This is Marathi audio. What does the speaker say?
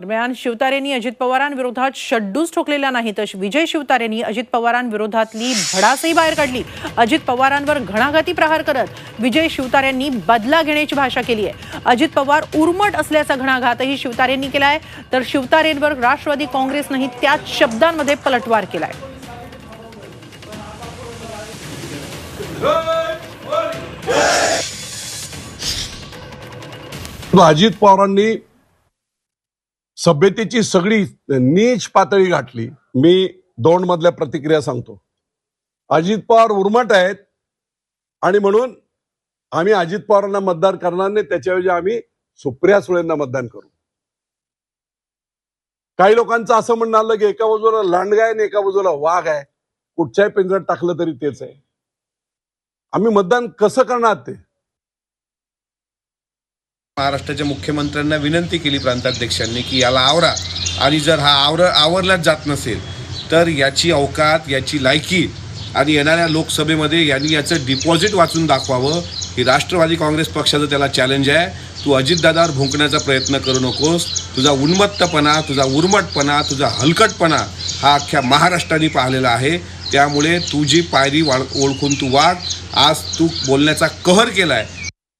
दरम्यान शिवतारेंनी अजित पवारांविरोधात शड्डूच ठोकलेला नाही तर विजय शिवतारेंनी अजित पवारांविरोधातली भडासही बाहेर काढली. अजित पवारांवर घणाघाती प्रहार करत विजय शिवतारेंनी बदला घेण्याची भाषा केली आहे. अजित पवार उर्मट असल्याचा घणाघातही शिवतारेंनी केलाय तर शिवतारेंवर राष्ट्रवादी काँग्रेसनंही त्याच शब्दांमध्ये पलटवार केलाय. अजित पवारांनी सभ्यतेची सगळी नीच पातळी गाठली. मी दोन मधल्या प्रतिक्रिया सांगतो. अजित पवार उर्मट आहेत. आणि म्हणून आम्ही अजित पवारांना मतदान करणार नाही. त्याच्याऐवजी आम्ही सुप्रिया सुळेंना मतदान करू. काही लोकांचं असं म्हणणं आलं की एका बाजूला लांडगा आहे आणि एका बाजूला वाघ आहे. कुठच्याही पिंजरात टाकलं तरी तेच आहे. आम्ही मतदान कसं करणार ते? महाराष्ट्राच्या मुख्यमंत्र्यांना विनंती केली प्रांताध्यक्षांनी की याला आवरा. आणि जर हा आवर आवरलाच जात नसेल तर याची अवकात याची लायकी आणि येणाऱ्या लोकसभेमध्ये यांनी याचं डिपॉझिट वाचून दाखवावं. ही राष्ट्रवादी काँग्रेस पक्षाचं त्याला चॅलेंज आहे. तू अजितदादावर भुंकण्याचा प्रयत्न करू नकोस. तुझा उन्मत्तपणा तुझा उर्मटपणा तुझा हलकटपणा हा अख्ख्या महाराष्ट्राने पाहिलेला आहे. त्यामुळे तुझी पायरी वाळ ओळखून तू वाढ. आज तू बोलण्याचा कहर केला आहे